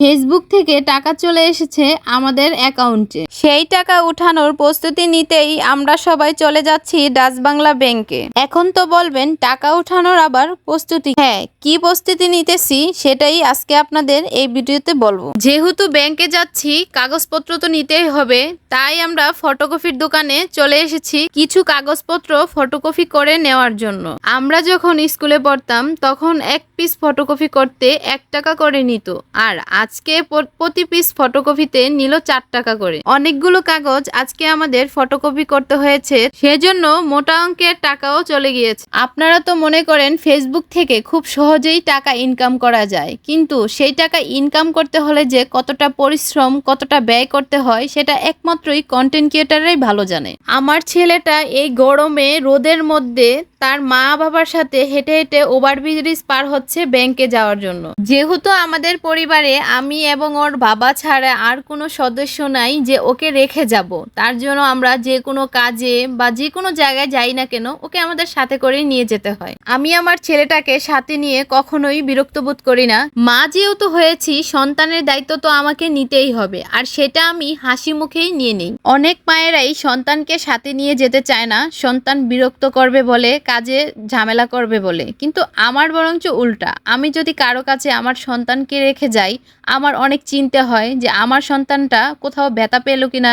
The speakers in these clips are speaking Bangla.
ফেসবুক থেকে টাকা চলে এসেছে আমাদের অ্যাকাউন্টে। সেই টাকা উঠানোর প্রস্তুতি নিতেই আমরা সবাই চলে যাচ্ছি ডাচ বাংলা ব্যাংকে। এখন তো বলবেন, টাকা উঠানোর আবার প্রস্তুতি। হ্যাঁ কি প্রস্তুতি নিতেছি সেটাই আজকে আপনাদের এই ভিডিওতে বলব। যেহেতু ব্যাংকে যাচ্ছি, কাগজপত্র তো নিতেই হবে, তাই আমরা ফটোকপির দোকানে চলে এসেছি কিছু কাগজপত্র ফটোকপি করে নেওয়ার জন্য। আমরা যখন স্কুলে পড়তাম, তখন এক পিস ফটোকপি করতে এক টাকা করে নিত। আর আজকে প্রতি পিস ফটোকপিতে নিল চার টাকা করে। অনেকগুলো কাগজ আজকে আমাদের ফটোকপি করতে হয়েছে, সেজন্য মোটা অঙ্কের টাকাও চলে গিয়েছে। আপনারা তো মনে করেন ফেসবুক থেকে খুব সহজেই টাকা ইনকাম করা যায়, কিন্তু সেই টাকা ইনকাম করতে হলে যে কতটা পরিশ্রম, কতটা ব্যয় করতে হয়, সেটা একমাত্রই কন্টেন্ট ক্রিয়েটাররাই ভালো জানে। আমার ছেলেটা এই গরমে রোদের মধ্যে তার মা বাবার সাথে হেঁটে হেঁটে ওভারব্রিজ পার হচ্ছে ব্যাংকে যাওয়ার জন্য। যেহেতু আমাদের পরিবারে আমি এবং ওর বাবা ছাড়া আর কোনো সদস্য নাই যে ওকে রেখে যাব। তার জন্য আমরা যে কোনো কাজে বা যে কোনো জায়গায় যাই না কেন, ওকে আমাদের সাথে করে নিয়ে যেতে হয়। আমি আমার ছেলেটাকে সাথে নিয়ে কখনোই বিরক্ত বোধ করি না। মা যেহেতু হয়েছি, সন্তানের দায়িত্ব তো আমাকে নিতেই হবে, আর সেটা আমি হাসি মুখেই নিয়ে নিই। অনেক মায়েরাই সন্তানকে সাথে নিয়ে যেতে চায় না, সন্তান বিরক্ত করবে বলে, কাজে ঝামেলা করবে বলে। কিন্তু আমার বরঞ্চ উল্টা, আমি যদি কারও কাছে আমার সন্তানকে রেখে যাই আমার অনেক চিন্তা হয় যে আমার সন্তানটা কোথাও ব্যথা পেল কিনা,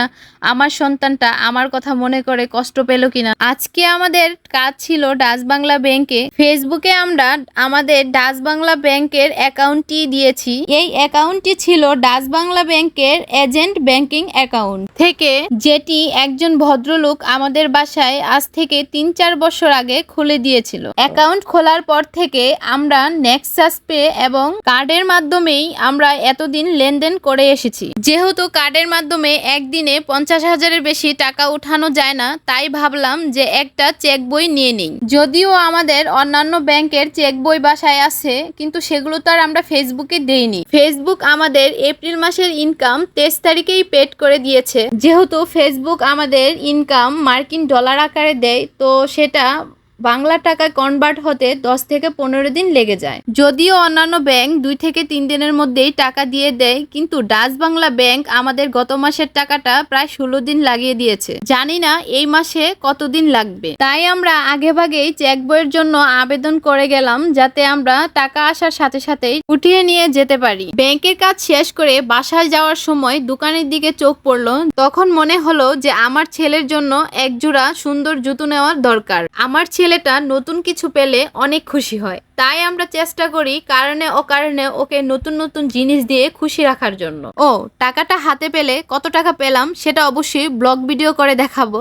আমার সন্তানটা আমার কথা মনে করে কষ্ট পেল কিনা। আজকে আমাদের কাজ ছিল ডাচ বাংলা ব্যাংকে। ফেসবুকে আমরা আমাদের ডাচ বাংলা ব্যাংকের অ্যাকাউন্টটি দিয়েছি। এই অ্যাকাউন্টটি ছিল ডাচ বাংলা ব্যাংকের এজেন্ট ব্যাংকিং অ্যাকাউন্ট থেকে, যেটি একজন ভদ্রলোক আমাদের বাসায় আজ থেকে তিন চার বছর আগে খুলে দিয়েছিল। অ্যাকাউন্ট খোলার পর থেকে আমরা নেক্সাস পে এবং কার্ডের মাধ্যমেই আমরা এতদিন লেনদেন করে এসেছি। যেহেতু কার্ডের মাধ্যমে একদিনে পঞ্চাশ হাজারের বেশি টাকা উঠানো যায় না, তাই ভাবলাম যে একটা চেক বই নিয়ে নিই। যদিও আমাদের অন্যান্য ব্যাংকের চেক বই বাসায় আছে, কিন্তু সেগুলো তো আর আমরা ফেসবুকে দেইনি। ফেসবুক আমাদের এপ্রিল মাসের ইনকাম তেইশ তারিখেই পেড করে দিয়েছে। যেহেতু ফেসবুক আমাদের ইনকাম মার্কিন ডলার আকারে দেয়, তো সেটা বাংলা টাকায় কনভার্ট হতে দশ থেকে পনেরো দিন লেগে যায়। যদিও অন্যান্য ব্যাংক দুই থেকে তিন দিনের মধ্যেই টাকা দিয়ে দেয়, কিন্তু ডাচ বাংলা ব্যাংক আমাদের গত মাসের টাকাটা প্রায় ষোলো দিন লাগিয়ে দিয়েছে। জানি না এই মাসে কতদিন লাগবে। তাই আমরা আগে ভাগেই চেক বইয়ের জন্য আবেদন করে গেলাম, যাতে আমরা টাকা আসার সাথে সাথেই উঠিয়ে নিয়ে যেতে পারি। ব্যাংকের কাজ শেষ করে বাসায় যাওয়ার সময় দোকানের দিকে চোখ পড়ল। তখন মনে হলো যে আমার ছেলের জন্য এক জোড়া সুন্দর জুতো নেওয়ার দরকার। আমার ছেলেটা নতুন কিছু পেলে অনেক খুশি হয়। তাই আমরা চেষ্টা করি কারণে ও কারণে ওকে নতুন নতুন জিনিস দিয়ে খুশি রাখার জন্য। ও, টাকাটা হাতে পেলে কত টাকা পেলাম সেটা অবশ্যই ব্লগ ভিডিও করে দেখাবো।